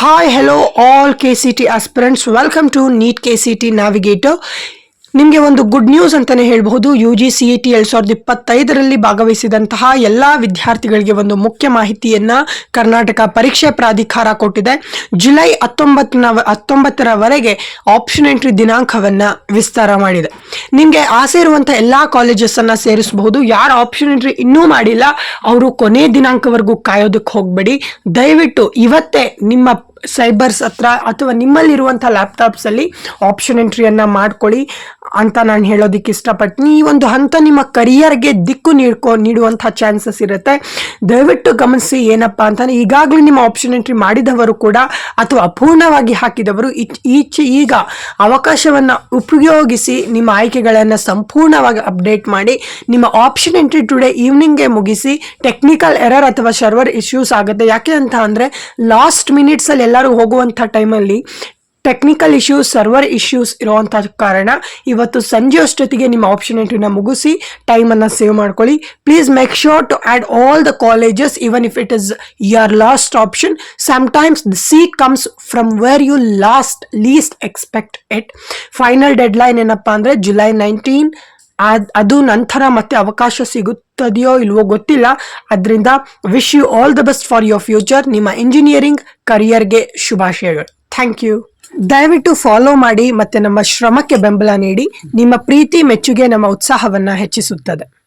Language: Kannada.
Hi, T aspirants welcome to NEET K C T navigator ನಿಮಗೆ ಒಂದು ಗುಡ್ ನ್ಯೂಸ್ ಅಂತಲೇ ಹೇಳಬಹುದು. U G C E T ಎರಡು ಸಾವಿರದ ಇಪ್ಪತ್ತೈದರಲ್ಲಿ ಭಾಗವಹಿಸಿದಂತಹ ಎಲ್ಲ ವಿದ್ಯಾರ್ಥಿಗಳಿಗೆ ಒಂದು ಮುಖ್ಯ ಮಾಹಿತಿಯನ್ನು ಕರ್ನಾಟಕ ಪರೀಕ್ಷೆ ಪ್ರಾಧಿಕಾರ ಕೊಟ್ಟಿದೆ. ಜುಲೈ ಹತ್ತೊಂಬತ್ತನ ಹತ್ತೊಂಬತ್ತರವರೆಗೆ ಆಪ್ಷನ್ ಎಂಟ್ರಿ ದಿನಾಂಕವನ್ನು ವಿಸ್ತಾರ ಮಾಡಿದೆ. ನಿಮಗೆ ಆಸೆ ಇರುವಂಥ ಎಲ್ಲ ಕಾಲೇಜಸ್ ಅನ್ನ ಸೇರಿಸಬಹುದು. ಯಾರು ಆಪ್ಷನ್ ಎಂಟ್ರಿ ಇನ್ನೂ ಮಾಡಿಲ್ಲ ಅವರು ಕೊನೆ ದಿನಾಂಕವರೆಗೂ ಕಾಯೋದಕ್ಕೆ ಹೋಗಬೇಡಿ. ದಯವಿಟ್ಟು ಇವತ್ತೇ ನಿಮ್ಮ ಸೈಬರ್ಸ್ ಹತ್ರ ಅಥವಾ ನಿಮ್ಮಲ್ಲಿರುವಂಥ ಲ್ಯಾಪ್ಟಾಪ್ಸಲ್ಲಿ ಆಪ್ಷನ್ ಎಂಟ್ರಿಯನ್ನು ಮಾಡ್ಕೊಳ್ಳಿ. ಅಂತ ನಾನು ಹೇಳೋದಕ್ಕೆ ಇಷ್ಟಪಡ್ತೀನಿ ಈ ಒಂದು ಹಂತ ನಿಮ್ಮ ಕರಿಯರ್ಗೆ ದಿಕ್ಕು ನೀಡ್ಕೊ, ನೀಡುವಂಥ ಚಾನ್ಸಸ್ ಇರುತ್ತೆ. ದಯವಿಟ್ಟು ಗಮನಿಸಿ ಏನಪ್ಪ ಅಂತಂದರೆ, ಈಗಾಗಲೇ ನಿಮ್ಮ ಆಪ್ಷನ್ ಎಂಟ್ರಿ ಮಾಡಿದವರು ಕೂಡ ಅಥವಾ ಅಪೂರ್ಣವಾಗಿ ಹಾಕಿದವರು ಈಚೆ ಈಗ ಅವಕಾಶವನ್ನು ಉಪಯೋಗಿಸಿ ನಿಮ್ಮ ಆಯ್ಕೆಗಳನ್ನು ಸಂಪೂರ್ಣವಾಗಿ ಅಪ್ಡೇಟ್ ಮಾಡಿ, ನಿಮ್ಮ ಆಪ್ಷನ್ ಎಂಟ್ರಿ ಟುಡೇ ಈವ್ನಿಂಗ್ಗೆ ಮುಗಿಸಿ ಟೆಕ್ನಿಕಲ್ ಎರರ್ ಅಥವಾ ಸರ್ವರ್ ಇಶ್ಯೂಸ್ ಆಗುತ್ತೆ. ಯಾಕೆ ಅಂತ ಅಂದರೆ ಲಾಸ್ಟ್ ಮಿನಿಟ್ಸಲ್ಲಿ ಎಲ್ಲರೂ ಹೋಗುವಂಥ ಟೈಮಲ್ಲಿ ಟೆಕ್ನಿಕಲ್ ಇಶ್ಯೂಸ್ ಸರ್ವರ್ ಇಶ್ಯೂಸ್ ಇರುವಂಥ ಕಾರಣ ಇವತ್ತು ಸಂಜೆ ಅಷ್ಟೊತ್ತಿಗೆ ನಿಮ್ಮ ಆಪ್ಷನ್ ಎಂಟ್ರಿನ ಮುಗಿಸಿ ಟೈಮನ್ನು ಸೇವ್ ಮಾಡ್ಕೊಳ್ಳಿ. Please make sure to add all the colleges even if it is your last option sometimes the seat comes from where you last least expect it final deadline ಏನಪ್ಪಾ ಅಂದರೆ ಜುಲೈ ನೈನ್ಟೀನ್ ಅದು ನಂತರ ಮತ್ತೆ ಅವಕಾಶ ಸಿಗುತ್ತದೆಯೋ ಇಲ್ವೋ ಗೊತ್ತಿಲ್ಲ. ಅದರಿಂದ wish you all the best for your future ನಿಮ್ಮ ಇಂಜಿನಿಯರಿಂಗ್ ಕರಿಯರ್ಗೆ ಶುಭಾಶಯಗಳು. ಥ್ಯಾಂಕ್ ಯು ದಯವಿಟ್ಟು ಫಾಲೋ ಮಾಡಿ ಮತ್ತೆ ನಮ್ಮ ಶ್ರಮಕ್ಕೆ ಬೆಂಬಲ ನೀಡಿ. ನಿಮ್ಮ ಪ್ರೀತಿ ಮೆಚ್ಚುಗೆ ನಮ್ಮ ಉತ್ಸಾಹವನ್ನ ಹೆಚ್ಚಿಸುತ್ತದೆ.